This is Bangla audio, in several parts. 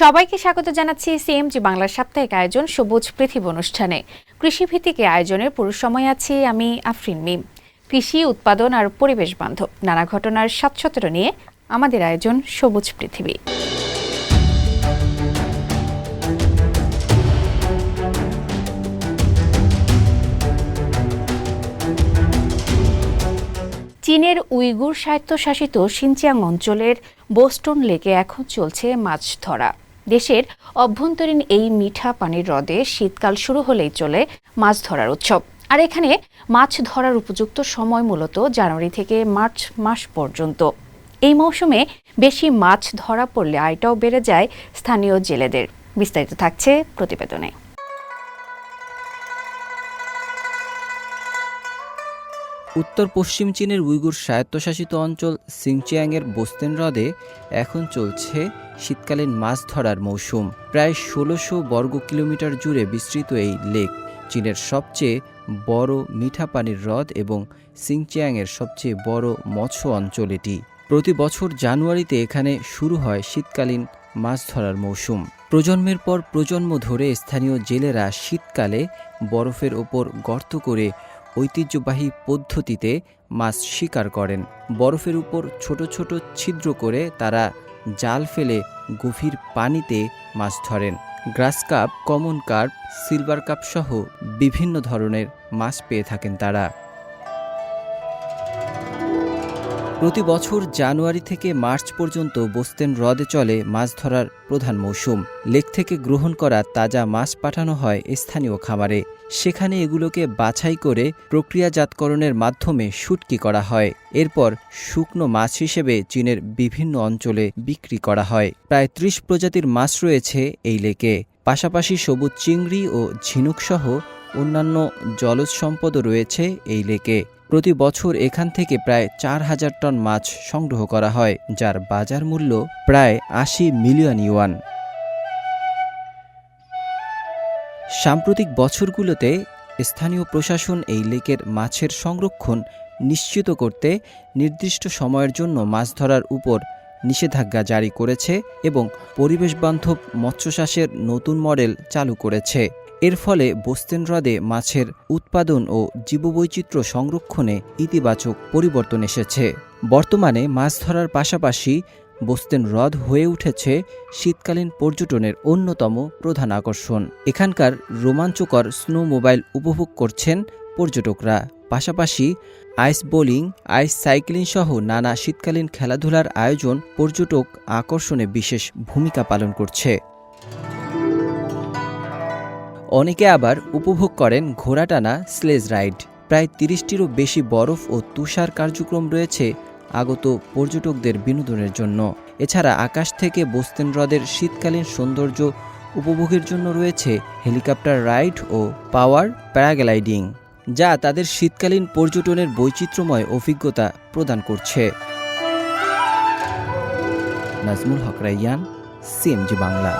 সবাইকে স্বাগত জানাচ্ছি সিএমজি বাংলার সাপ্তাহিক আয়োজন সবুজ পৃথিবী অনুষ্ঠানে। কৃষিভিত্তিক আয়োজনের পুরো সময় আছি আমি আফরিন মিম কৃষি, উৎপাদন আর পরিবেশ বান্ধব নানা ঘটনার সাত নিয়ে আমাদের আয়োজন সবুজ পৃথিবী। চীনের উইগুর স্বায়ত্তশাসিত সিনচিয়াং অঞ্চলের বোস্টন লেকে এখন চলছে মাছ ধরা। দেশের অভ্যন্তরীণ এই মিঠা পানির হ্রদে শীতকাল শুরু হলেই চলে মাছ ধরার উৎসব। আর এখানে মাছ ধরার উপযুক্ত সময় মূলত জানুয়ারি থেকে মার্চ মাস পর্যন্ত। এই মৌসুমে বেশি মাছ ধরা পড়লে আয়টাও বেড়ে যায় স্থানীয় জেলেদের। বিস্তারিত থাকছে প্রতিবেদনে। উত্তর পশ্চিম চীনের উইগুর স্বায়ত্তশাসিত অঞ্চল সিংচিয়াংয়ের বোস্তেন হ্রদে এখন চলছে শীতকালীন মাছ ধরার মৌসুম। প্রায় ষোলোশো বর্গ কিলোমিটার জুড়ে বিস্তৃত এই লেক, চীনের সবচেয়ে বড় মিঠা পানির হ্রদ এবং সিংচিয়াংয়ের সবচেয়ে বড় মৎস্য অঞ্চল এটি। প্রতি বছর জানুয়ারিতে এখানে শুরু হয় শীতকালীন মাছ ধরার মৌসুম। প্রজন্মের পর প্রজন্ম ধরে স্থানীয় জেলেরা শীতকালে বরফের ওপর গর্ত করে ঐতিহ্যবাহী পদ্ধতিতে মাছ শিকার করেন। বরফের উপর ছোট ছোট ছিদ্র করে তারা জাল ফেলে গভীর পানিতে মাছ ধরেন। Grass carp, common carp, silver carp সহ বিভিন্ন ধরনের মাছ পেয়ে থাকেন তারা। প্রতি বছর জানুয়ারি থেকে মার্চ পর্যন্ত বোস্তেন হ্রদে চলে মাছ ধরার প্রধান মৌসুম। লেক থেকে গ্রহণ করা তাজা মাছ পাঠানো হয় স্থানীয় খামারে। সেখানে এগুলোকে বাছাই করে প্রক্রিয়াজাতকরণের মাধ্যমে শুটকি করা হয়। এরপর শুকনো মাছ হিসেবে চীনের বিভিন্ন অঞ্চলে বিক্রি করা হয়। প্রায় ত্রিশ প্রজাতির মাছ রয়েছে এই লেকে। পাশাপাশি সবুজ চিংড়ি ও ঝিনুকসহ অন্যান্য জলজ সম্পদও রয়েছে এই লেকে। প্রতি বছর এখান থেকে প্রায় চার হাজার টন মাছ সংগ্রহ করা হয়, যার বাজার মূল্য প্রায় আশি মিলিয়ন ইউয়ান। সাম্প্রতিক বছরগুলোতে স্থানীয় প্রশাসন এই লেকের মাছের সংরক্ষণ নিশ্চিত করতে নির্দিষ্ট সময়ের জন্য মাছ ধরার উপর নিষেধাজ্ঞা জারি করেছে এবং পরিবেশবান্ধব মৎস্যচাষের নতুন মডেল চালু করেছে। এর ফলে বোস্তেন হ্রদে মাছের উৎপাদন ও জীববৈচিত্র্য সংরক্ষণে ইতিবাচক পরিবর্তন এসেছে। বর্তমানে মাছ ধরার পাশাপাশি বোস্তেন হ্রদ হয়ে উঠেছে শীতকালীন পর্যটনের অন্যতম প্রধান আকর্ষণ। এখানকার রোমাঞ্চকর স্নো মোবাইল উপভোগ করছেন পর্যটকরা। পাশাপাশি আইস বোলিং, আইস সাইক্লিং সহ নানা শীতকালীন খেলাধুলার আয়োজন পর্যটক আকর্ষণে বিশেষ ভূমিকা পালন করছে। অনেকে আবার উপভোগ করেন ঘোড়া টানা স্লেজ রাইড। প্রায় তিরিশটিরও বেশি বরফ ও তুষার কার্যক্রম রয়েছে আগত পর্যটকদের বিনোদনের জন্য। এছাড়া আকাশ থেকে বোস্তেন হ্রদের শীতকালীন সৌন্দর্য উপভোগের জন্য রয়েছে হেলিকপ্টার রাইড ও পাওয়ার প্যারাগ্লাইডিং, যা তাদের শীতকালীন পর্যটনের বৈচিত্র্যময় অভিজ্ঞতা প্রদান করছে। নাজমুল হক রাইয়ান, সিএমজি বাংলা।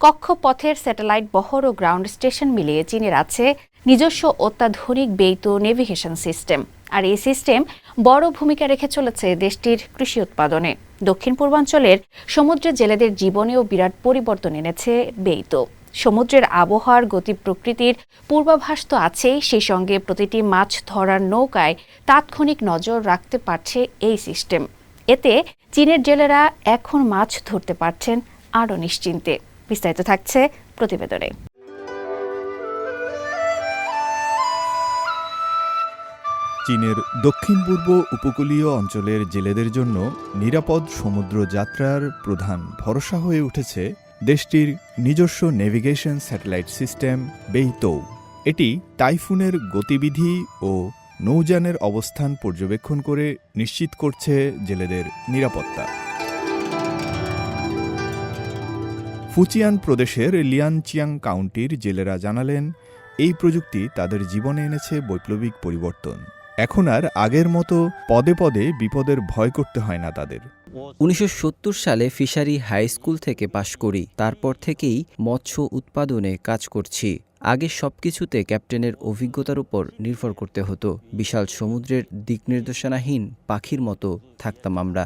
কক্ষপথের স্যাটেলাইট বহর ও গ্রাউন্ড স্টেশন মিলিয়ে চীনের আছে নিজস্ব অত্যাধুনিক বেইতো নেভিগেশন সিস্টেম। আর এই সিস্টেম বড় ভূমিকা রেখে চলেছে দেশটির কৃষি উৎপাদনে। দক্ষিণ পূর্বাঞ্চলের সমুদ্রের জেলেদের জীবনেও বিরাট পরিবর্তন এনেছে বেইতো। সমুদ্রের আবহাওয়ার গতি প্রকৃতির পূর্বাভাস তো আছেই, সেই সঙ্গে প্রতিটি মাছ ধরার নৌকায় তাৎক্ষণিক নজর রাখতে পারছে এই সিস্টেম। এতে চীনের জেলেরা এখন মাছ ধরতে পারছেন আরও নিশ্চিন্তে। বিস্তারিত থাকছে প্রতিবেদনে। চীনের দক্ষিণ পূর্ব উপকূলীয় অঞ্চলের জেলেদের জন্য নিরাপদ সমুদ্র যাত্রার প্রধান ভরসা হয়ে উঠেছে দেশটির নিজস্ব নেভিগেশন স্যাটেলাইট সিস্টেম বেইতৌ। এটি টাইফুনের গতিবিধি ও নৌযানের অবস্থান পর্যবেক্ষণ করে নিশ্চিত করছে জেলেদের নিরাপত্তা। ফুচিয়ান প্রদেশের লিয়ানচিয়াং কাউন্টির জেলেরা জানালেন, এই প্রযুক্তি তাদের জীবনে এনেছে বৈপ্লবিক পরিবর্তন। এখন আর আগের মতো পদে পদে বিপদের ভয় করতে হয় না তাদের। উনিশশো সত্তর সালে ফিশারি হাই স্কুল থেকে পাশ করি তারপর থেকেই মৎস্য উৎপাদনে কাজ করছি। আগে সবকিছুতে ক্যাপ্টেনের অভিজ্ঞতার উপর নির্ভর করতে হতো। বিশাল সমুদ্রের দিক নির্দেশনাহীন পাখির মতো থাকতাম আমরা।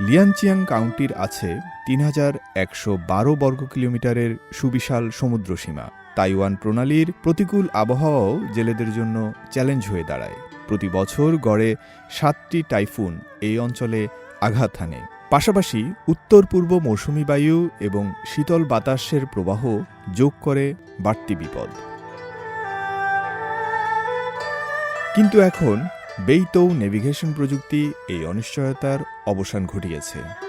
লিয়ানচিয়াং কাউন্টির আছে তিন হাজার একশো বারো বর্গ কিলোমিটারের সুবিশাল সমুদ্র সীমা। তাইওয়ান প্রণালীর প্রতিকূল আবহাওয়াও জেলেদের জন্য চ্যালেঞ্জ হয়ে দাঁড়ায়। প্রতি বছর গড়ে সাতটি টাইফুন এই অঞ্চলে আঘাত হানে। পাশাপাশি উত্তর পূর্ব মৌসুমি বায়ু এবং শীতল বাতাসের প্রবাহ যোগ করে বাড়তি বিপদ। কিন্তু এখন বেইতৌ নেভিগেশন প্রযুক্তি এই অনিশ্চয়তার অবসান ঘটিয়েছে।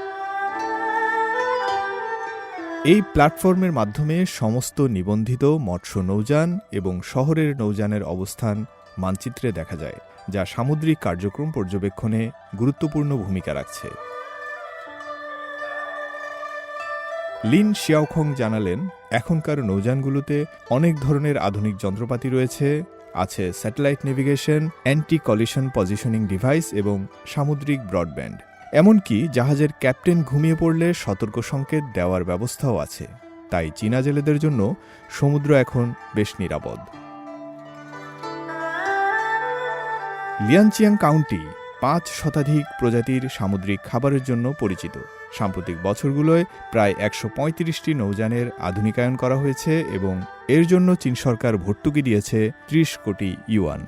এই প্ল্যাটফর্মের মাধ্যমে সমস্ত নিবন্ধিত মৎস্য নৌযান এবং শহরের নৌযানের অবস্থান মানচিত্রে দেখা যায়, যা সামুদ্রিক কার্যক্রম পর্যবেক্ষণে গুরুত্বপূর্ণ ভূমিকা রাখছে। লিন শিয়াওখং জানালেন, এখনকার নৌযানগুলোতে অনেক ধরনের আধুনিক যন্ত্রপাতি রয়েছে, আছে satellite navigation, anti collision positioning device এবং সামুদ্রিক ব্রডব্যান্ড। এমনকি জাহাজের ক্যাপ্টেন ঘুমিয়ে পড়লে সতর্ক সংকেত দেওয়ার ব্যবস্থাও আছে। তাই চীনা জেলেদের জন্য সমুদ্র এখন বেশ নিরাপদ। লিয়ানচিয়াং কাউন্টি পাঁচ শতাধিক প্রজাতির সামুদ্রিক খাবারের জন্য পরিচিত। সাম্প্রতিক বছরগুলোয় প্রায় একশো পঁয়ত্রিশটি নৌযানের আধুনিকায়ন করা হয়েছে এবং এর জন্য চীন সরকার ভর্তুকি দিয়েছে ত্রিশ কোটি ইউয়ান।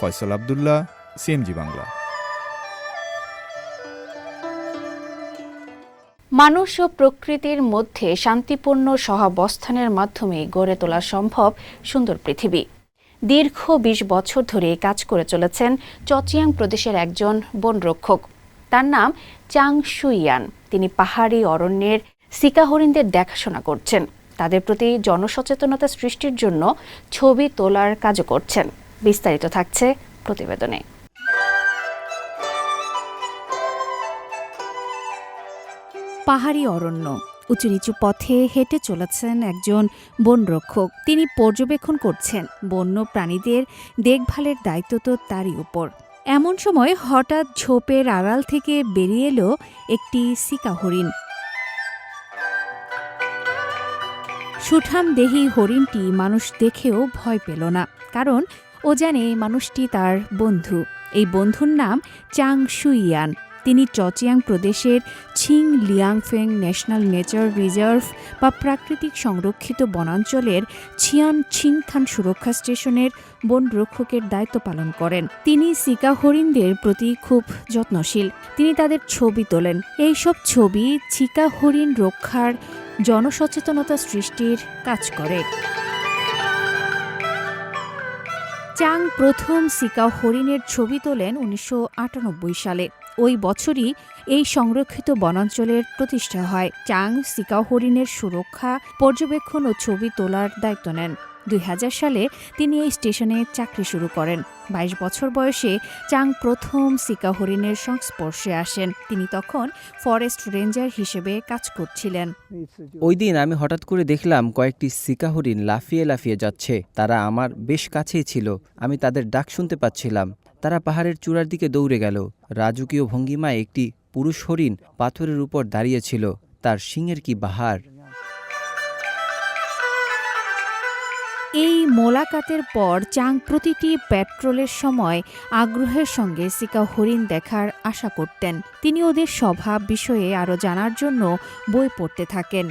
ফয়সাল আবদুল্লাহ সিএমজি বাংলা। মানুষ ও প্রকৃতির মধ্যে শান্তিপূর্ণ সহাবস্থানের মাধ্যমে গড়ে তোলা সম্ভব সুন্দর পৃথিবী। দীর্ঘ বিশ বছর ধরে কাজ করে চলেছেন চচিয়াং প্রদেশের একজন বনরক্ষক তার নাম চাং সুইয়ান। তিনি পাহাড়ি অরণ্যের সিকা হরিণদের দেখাশোনা করছেন। তাদের প্রতি জনসচেতনতা সৃষ্টির জন্য ছবি তোলার কাজও করছেন। বিস্তারিত থাকছে প্রতিবেদনে। পাহাড়ি অরণ্য। উঁচু নিচু পথে হেঁটে চলেছেন একজন বনরক্ষক তিনি পর্যবেক্ষণ করছেন, বন্য প্রাণীদের দেখভালের দায়িত্ব তো তারই উপর। এমন সময় হঠাৎ ঝোপের আড়াল থেকে বেরিয়ে এলো একটি সিকা হরিণ। সুঠাম দেহি হরিণটি মানুষ দেখেও ভয় পেল না, কারণ ও জানে মানুষটি তার বন্ধু। এই বন্ধুর নাম চাং সুইয়ান। তিনি চচিয়াং প্রদেশের Qingliangfeng national nature reserve বা প্রাকৃতিক সংরক্ষিত বনাঞ্চলের ছিয়ান ছিংথান সুরক্ষা স্টেশনের বন রক্ষকের দায়িত্ব পালন করেন। তিনি সিকা হরিণদের প্রতি খুব যত্নশীল। তিনি তাদের ছবি তোলেন। এইসব ছবি চিকা হরিণ রক্ষার জনসচেতনতা সৃষ্টির কাজ করে। চাং প্রথম সিকা হরিণের ছবি তোলেন উনিশশো আটানব্বই সালে। ওই বছরই এই সংরক্ষিত বনাঞ্চলের প্রতিষ্ঠা হয়। চাং সিকা হরিণের সুরক্ষা, পর্যবেক্ষণ ও ছবি তোলার দায়িত্ব নেন। দুই হাজার সালে তিনি এই স্টেশনে চাকরি শুরু করেন। বাইশ বছর বয়সে চাং প্রথম সিকা হরিণের সংস্পর্শে আসেন। তিনি তখন ফরেস্ট রেঞ্জার হিসেবে কাজ করছিলেন। ওই দিন আমি হঠাৎ করে দেখলাম কয়েকটি সিকা হরিণ লাফিয়ে লাফিয়ে যাচ্ছে। তারা আমার বেশ কাছেই ছিল। আমি তাদের ডাক শুনতে পাচ্ছিলাম। তারা পাহাড়ের চূড়ার দিকে দৌড়ে গেল। রাজকীয় ভঙ্গিমায় একটি পুরুষ হরিণ পাথরের উপর দাঁড়িয়েছিল তার শিংয়ের কি বাহার? এই মোলাকাতের পর চাং প্রতিটি পেট্রোলের সময় আগ্রহের সঙ্গে সিকা হরিণ দেখার আশা করতেন। তিনি ওদের স্বভাব বিষয়ে আরও জানার জন্য বই পড়তে থাকেন।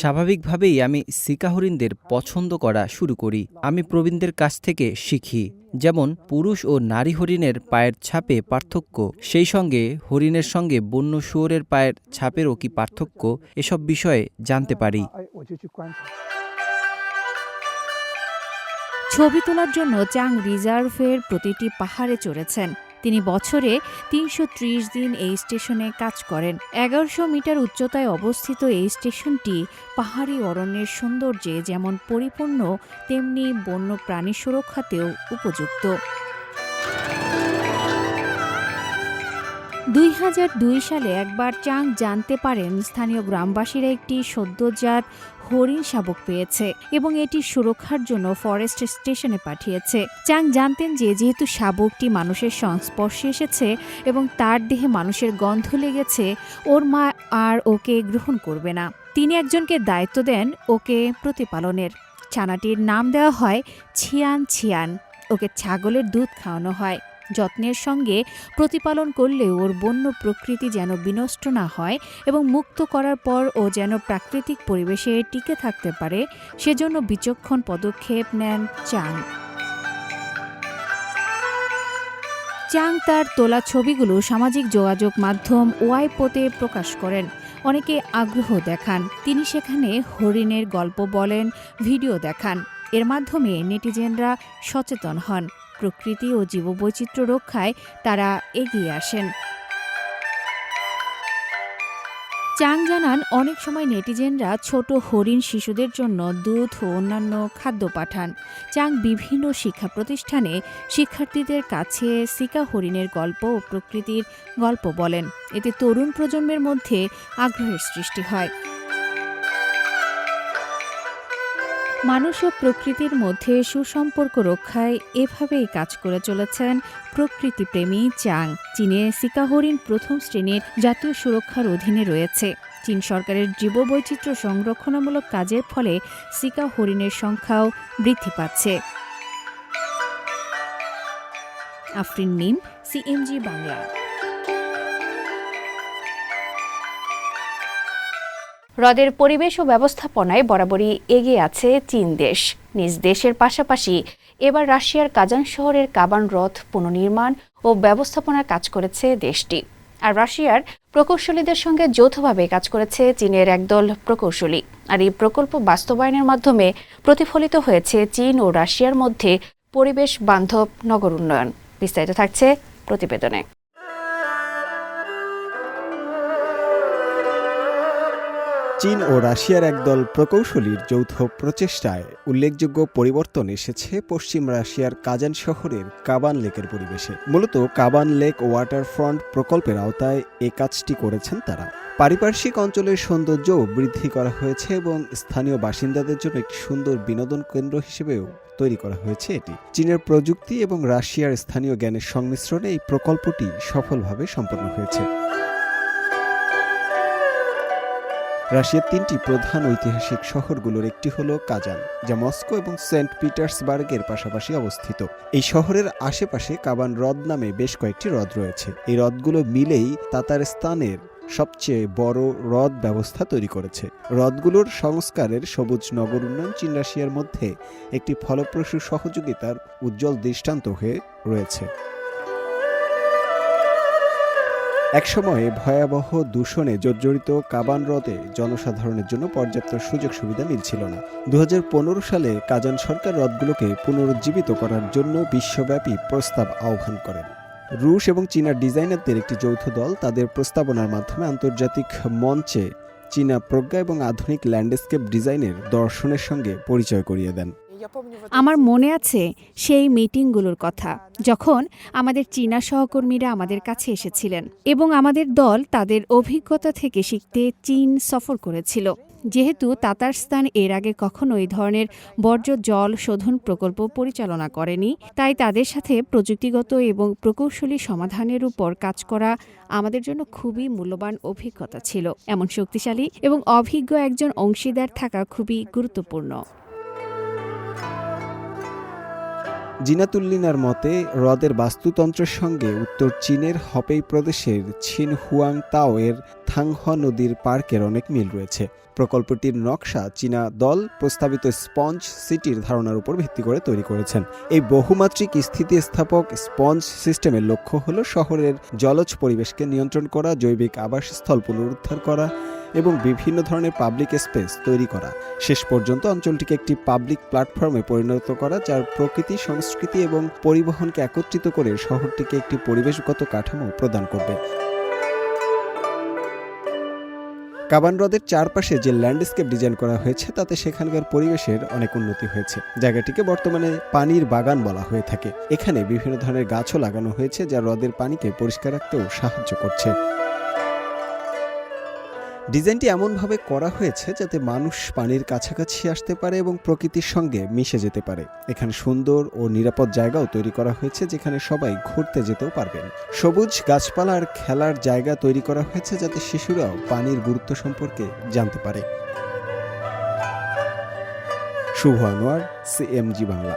স্বাভাবিকভাবেই আমি সিকা হরিণদের পছন্দ করা শুরু করি। আমি প্রবীণদের কাছ থেকে শিখি, যেমন পুরুষ ও নারী হরিণের পায়ের ছাপে পার্থক্য, সেই সঙ্গে হরিণের সঙ্গে বন্য শুয়োরের পায়ের ছাপেরও কি পার্থক্য, এসব বিষয়ে জানতে পারি। ছবি তোলার জন্য চাং রিজার্ভের প্রতিটি পাহাড়ে চড়েছেন। তিনি বছরে তিনশো ত্রিশ দিন এই স্টেশনে কাজ করেন। এগারোশো মিটার উচ্চতায় অবস্থিত এই স্টেশনটি পাহাড়ি অরণ্যের সৌন্দর্যে যেমন পরিপূর্ণ, তেমনি বন্য প্রাণী সুরক্ষাতেও উপযুক্ত। দুই হাজার দুই সালে একবার চাং জানতে পারেন স্থানীয় গ্রামবাসীরা একটি সদ্যজাত হরিণ শাবক পেয়েছে এবং এটি সুরক্ষার জন্য ফরেস্ট স্টেশনে পাঠিয়েছে। চাং জানতেন যে যেহেতু শাবকটি মানুষের সংস্পর্শে এসেছে এবং তার দেহে মানুষের গন্ধ লেগেছে, ওর মা আর ওকে গ্রহণ করবে না। তিনি একজনকে দায়িত্ব দেন ওকে প্রতিপালনের। ছানাটির নাম দেওয়া হয় ছিয়ান ছিয়ান। ওকে ছাগলের দুধ খাওয়ানো হয়। যত্নের সঙ্গে প্রতিপালন করলে ওর বন্য প্রকৃতি যেন বিনষ্ট না হয় এবং মুক্ত করার পর ও যেন প্রাকৃতিক পরিবেশে টিকে থাকতে পারে, সেজন্য বিচক্ষণ পদক্ষেপ নেন চাং। চাং তার তোলা ছবিগুলো সামাজিক যোগাযোগ মাধ্যম ওয়াইপোতে প্রকাশ করেন। অনেকে আগ্রহ দেখান। তিনি সেখানে হরিণের গল্প বলেন, ভিডিও দেখান। এর মাধ্যমে নেটিজেনরা সচেতন হন। প্রকৃতি ও জীববৈচিত্র্য রক্ষায় তারা এগিয়ে আসেন। চাং জানান, অনেক সময় নেটিজেনরা ছোট হরিণ শিশুদের জন্য দুধ ও অন্যান্য খাদ্য পাঠান। চাং বিভিন্ন শিক্ষা প্রতিষ্ঠানে শিক্ষার্থীদের কাছে সিকা হরিণের গল্প ও প্রকৃতির গল্প বলেন। এতে তরুণ প্রজন্মের মধ্যে আগ্রহের সৃষ্টি হয়। মানুষ ও প্রকৃতির মধ্যে সুসম্পর্ক রক্ষায় এভাবেই কাজ করে চলেছেন প্রকৃতিপ্রেমী চাং চীনে সিকা হরিণ প্রথম শ্রেণির জাতীয় সুরক্ষার অধীনে রয়েছে। চীন সরকারের জীববৈচিত্র্য সংরক্ষণমূলক কাজের ফলে সিকা হরিণের সংখ্যাও বৃদ্ধি পাচ্ছে। আফরিন মিম সিএমজি বাংলা। হ্রদের পরিবেশ ও ব্যবস্থাপনায় বরাবরই এগিয়ে আছে চীন দেশ। নিজ দেশের পাশাপাশি এবার রাশিয়ার কাজান শহরের কাবান হ্রদ পুনর্নির্মাণ ও ব্যবস্থাপনার কাজ করেছে দেশটি। আর রাশিয়ার প্রকৌশলীদের সঙ্গে যৌথভাবে কাজ করেছে চীনের একদল প্রকৌশলী। আর এই প্রকল্প বাস্তবায়নের মাধ্যমে প্রতিফলিত হয়েছে চীন ও রাশিয়ার মধ্যে পরিবেশ বান্ধব নগর উন্নয়ন। বিস্তারিত থাকছে প্রতিবেদনে। চীন ও রাশিয়ার একদল প্রকৌশলীর যৌথ প্রচেষ্টায় উল্লেখযোগ্য পরিবর্তন এসেছে পশ্চিম রাশিয়ার কাজান শহরের কাবান লেকের পরিবেশে। মূলত কাবান লেক ওয়াটার ফ্রন্ট প্রকল্পের আওতায় এ কাজটি করেছেন তারা। পারিপার্শ্বিক অঞ্চলের সৌন্দর্যও বৃদ্ধি করা হয়েছে এবং স্থানীয় বাসিন্দাদের জন্য একটি সুন্দর বিনোদন কেন্দ্র হিসেবেও তৈরি করা হয়েছে এটি। চীনের প্রযুক্তি এবং রাশিয়ার স্থানীয় জ্ঞানের সংমিশ্রণে এই প্রকল্পটি সফলভাবে সম্পন্ন হয়েছে। রাশিয়ার তিনটি প্রধান ঐতিহাসিক শহরগুলোর একটি হলো কাজান, যা মস্কো এবং সেন্ট পিটার্সবার্গের পাশাপাশি অবস্থিত। এই শহরের আশেপাশে কাবান হ্রদ নামে বেশ কয়েকটি হ্রদ রয়েছে। এই হ্রদগুলো মিলেই তাতারস্তানের সবচেয়ে বড় হ্রদ ব্যবস্থা তৈরি করেছে। হ্রদগুলোর সংস্কারের সবুজ নগর উন্নয়ন চীন রাশিয়ার মধ্যে একটি ফলপ্রসূ সহযোগিতার উজ্জ্বল দৃষ্টান্ত হয়ে রয়েছে। একসময়ে ভয়াবহ দূষণে জর্জরিত কাবান হ্রদে জনসাধারণের জন্য পর্যাপ্ত সুযোগ সুবিধা মিলছিল না। দু হাজার পনেরো সালে কাজান সরকার হ্রদগুলোকে পুনরুজ্জীবিত করার জন্য বিশ্বব্যাপী প্রস্তাব আহ্বান করেন। রুশ এবং চীনা ডিজাইনারদের একটি যৌথ দল তাদের প্রস্তাবনার মাধ্যমে আন্তর্জাতিক মঞ্চে চীনা প্রজ্ঞা এবং আধুনিক ল্যান্ডস্কেপ ডিজাইনের দর্শনের সঙ্গে পরিচয় করিয়ে দেন। আমার মনে আছে সেই মিটিংগুলোর কথা, যখন আমাদের চীনা সহকর্মীরা আমাদের কাছে এসেছিলেন এবং আমাদের দল তাদের অভিজ্ঞতা থেকে শিখতে চীন সফর করেছিল। যেহেতু তাতারস্তান এর আগে কখনো এই ধরনের বর্জ্য জল শোধন প্রকল্প পরিচালনা করেনি, তাই তাদের সাথে প্রযুক্তিগত এবং প্রকৌশলী সমাধানের উপর কাজ করা আমাদের জন্য খুবই মূল্যবান অভিজ্ঞতা ছিল। এমন শক্তিশালী এবং অভিজ্ঞ একজন অংশীদার থাকা খুবই গুরুত্বপূর্ণ। জিনাতুল্লিনার মতে হ্রদের বাস্তুতন্ত্রের সঙ্গে উত্তর চীনের হপেই প্রদেশের ছিন হুয়াং তাও এর থাংহ নদীর পার্কের অনেক মিল রয়েছে। প্রকল্পটির নকশা চীনা দল প্রস্তাবিত স্পঞ্জ সিটির ধারণার উপর ভিত্তি করে তৈরি করেছেন। এই বহুমাত্রিক স্থিতিস্থাপক স্পঞ্জ সিস্টেমের লক্ষ্য হল শহরের জলজ পরিবেশকে নিয়ন্ত্রণ করা, জৈবিক আবাসস্থল পুনরুদ্ধার করা এবং বিভিন্ন ধরনের পাবলিক স্পেস তৈরি করা। শেষ পর্যন্ত অঞ্চলটিকে একটি পাবলিক প্ল্যাটফর্মে পরিণত করা, যার প্রকৃতি, সংস্কৃতি এবং পরিবহনকে একত্রিত করে শহরটিকে একটি পরিবেশগত কাঠামো প্রদান করবে। কাবান হ্রদের চারপাশে যে ল্যান্ডস্কেপ ডিজাইন করা হয়েছে, তাতে সেখানকার পরিবেশের অনেক উন্নতি হয়েছে। জায়গাটিকে বর্তমানে পানির বাগান বলা হয়ে থাকে। এখানে বিভিন্ন ধরনের গাছও লাগানো হয়েছে, যা হ্রদের পানিকে পরিষ্কার রাখতেও সাহায্য করছে। ডিজাইনটি এমনভাবে করা হয়েছে যাতে মানুষ পানির কাছাকাছি আসতে পারে এবং প্রকৃতির সঙ্গে মিশে যেতে পারে। এখানে সুন্দর ও নিরাপদ জায়গাও তৈরি করা হয়েছে যেখানে সবাই ঘুরতে যেতেও পারবেন। সবুজ গাছপালা আর খেলার জায়গা তৈরি করা হয়েছে যাতে শিশুরাও পানির গুরুত্ব সম্পর্কে জানতে পারে। শুভ আনোয়ার, সিএমজি বাংলা।